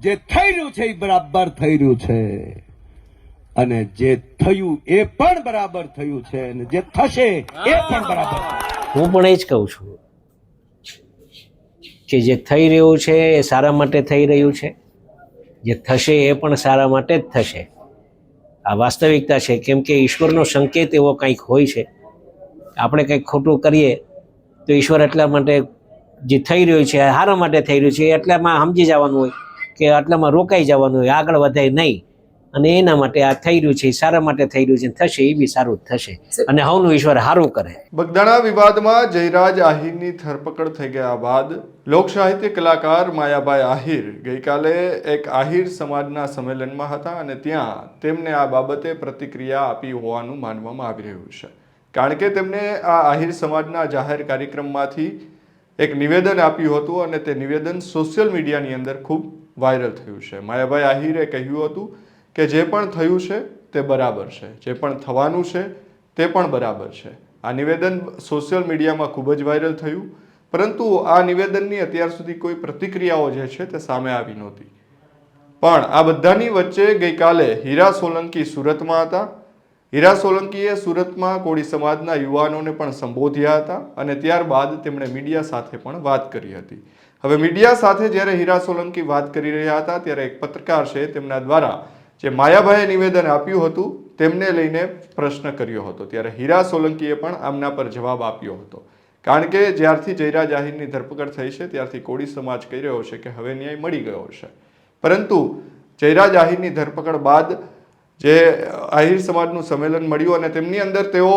જે થઈ રહ્યું છે એ બરાબર થઈ રહ્યું છે. અને જે થયું એ પણ બરાબર થયું છે અને જે થશે એ પણ બરાબર હું પણ એ જ કહું છું કે જે થઈ રહ્યું છે એ સારા માટે થઈ રહ્યું છે. જે થશે એ પણ સારા માટે જ થશે. આ વાસ્તવિકતા છે, કેમ કે ઈશ્વરનો સંકેત એવો કંઈક હોય છે. આપણે કંઈક ખોટું કરીએ તો ઈશ્વર એટલા માટે જે થઈ રહ્યું છે સારા માટે થઈ રહ્યું છે એટલામાં સમજી જવાનું હોય. કે આટલામાં રોકાઈ જવાનું હોય આગળ વધાય નહીં. અને એના માટે આ થઈ રહ્યું છે સારા માટે થઈ રહ્યું છે થશે એ બી સારું થશે. અને હવનું ઈશ્વર સારું કરે. બગદાણા વિવાદમાં જયરાજ આહિરની ધરપકડ થઈ ગયા બાદ લોક સાહિત્ય કલાકાર માયાભાઈ આહિર ગઈકાલે એક આહિર સમાજના સંમેલનમાં હતા અને ત્યાં તેમને આ બાબતે પ્રતિક્રિયા આપી હોવાનું માનવામાં આવી રહ્યું છે. કારણ કે તેમણે આ આહિર સમાજના જાહેર કાર્યક્રમમાંથી એક નિવેદન આપ્યું હતું અને તે નિવેદન સોશિયલ મીડિયાની અંદર ખૂબ વાયરલ થયું છે. માયાભાઈ આહિરે કહ્યું હતું કે જે પણ થયું છે તે બરાબર છે. જે પણ થવાનું છે તે પણ બરાબર છે. આ નિવેદન સોશિયલ મીડિયામાં ખૂબ જ વાયરલ થયું. પરંતુ આ નિવેદનની અત્યાર સુધી કોઈ પ્રતિક્રિયાઓ જે છે તે સામે આવી નહોતી. પણ આ બધાની વચ્ચે ગઈકાલે હીરા સોલંકી સુરતમાં હતા. હીરા સોલંકીએ સુરતમાં કોળી સમાજના યુવાનોને પણ સંબોધ્યા હતા અને ત્યારબાદ તેમણે મીડિયા સાથે પણ વાત કરી હતી. હવે મીડિયા સાથે જ્યારે હીરા સોલંકી વાત કરી રહ્યા હતા, ત્યારે એક પત્રકાર છે તેમના દ્વારા જે માયાભાઈએ નિવેદન આપ્યું હતું, તેમને લઈને પ્રશ્ન કર્યો હતો. ત્યારે હીરા સોલંકીએ પણ આમના પર જવાબ આપ્યો હતો. કારણ કે જ્યારથી જયરા જાહીરની ધરપકડ થઈ છે, ત્યારથી કોળી સમાજ કહી રહ્યો છે કે હવે ન્યાય મળી ગયો છે પરંતુ જયરા જાહીરની ધરપકડ બાદ જે આહિર સમાજનું સંમેલન મળ્યું અને તેમની અંદર તેઓ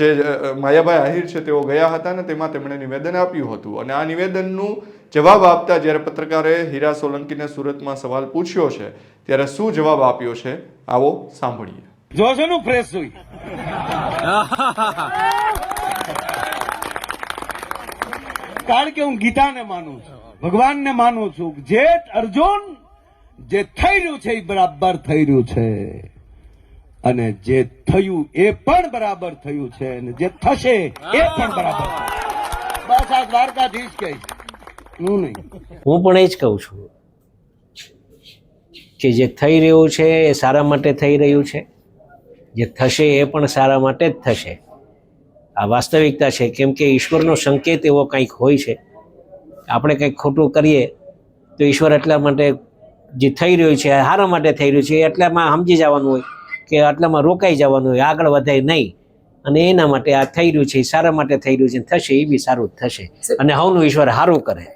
જે માયાભાઈ આહિર છે તેઓ ગયા હતા અને તેમાં તેમણે નિવેદન આપ્યું હતું. અને આ નિવેદનનું જવાબ આપતા જ્યારે પત્રકારે હીરા સોલંકીને સુરતમાં સવાલ પૂછ્યો છે, ત્યારે શું જવાબ આપ્યો છે? આવો સાંભળીએ. જોશો નું ફ્રેશ સુઈ કારણ કે હું ગીતાને માનું છું, ભગવાનને માનું છું. જે અર્જુન, જે થઈ રહ્યું છે એ બરાબર થઈ રહ્યું છે. અને જે થયું એ પણ બરાબર થયું છે અને જે થશે એ પણ બરાબર બસ આ દ્વારકાધીશ કહીશ હું નહીં. હું પણ એ જ કહું છું કે જે થઈ રહ્યું છે એ સારા માટે થઈ રહ્યું છે. જે થશે એ પણ સારા માટે જ થશે. આ વાસ્તવિકતા છે કેમ કે ઈશ્વરનો સંકેત એવો કંઈક હોય છે. આપણે કંઈક ખોટું કરીએ તો ઈશ્વર એટલા માટે જે થઈ રહ્યું છે એ સારા માટે થઈ રહ્યું છે એટલામાં સમજી જવાનું હોય. કે આટલામાં રોકાઈ જવાનું હોય આગળ વધાય નહીં. અને એના માટે આ થઈ રહ્યું છે એ સારા માટે થઈ રહ્યું છે થશે એ બી સારું થશે. અને હવનું ઈશ્વર સારું કરે.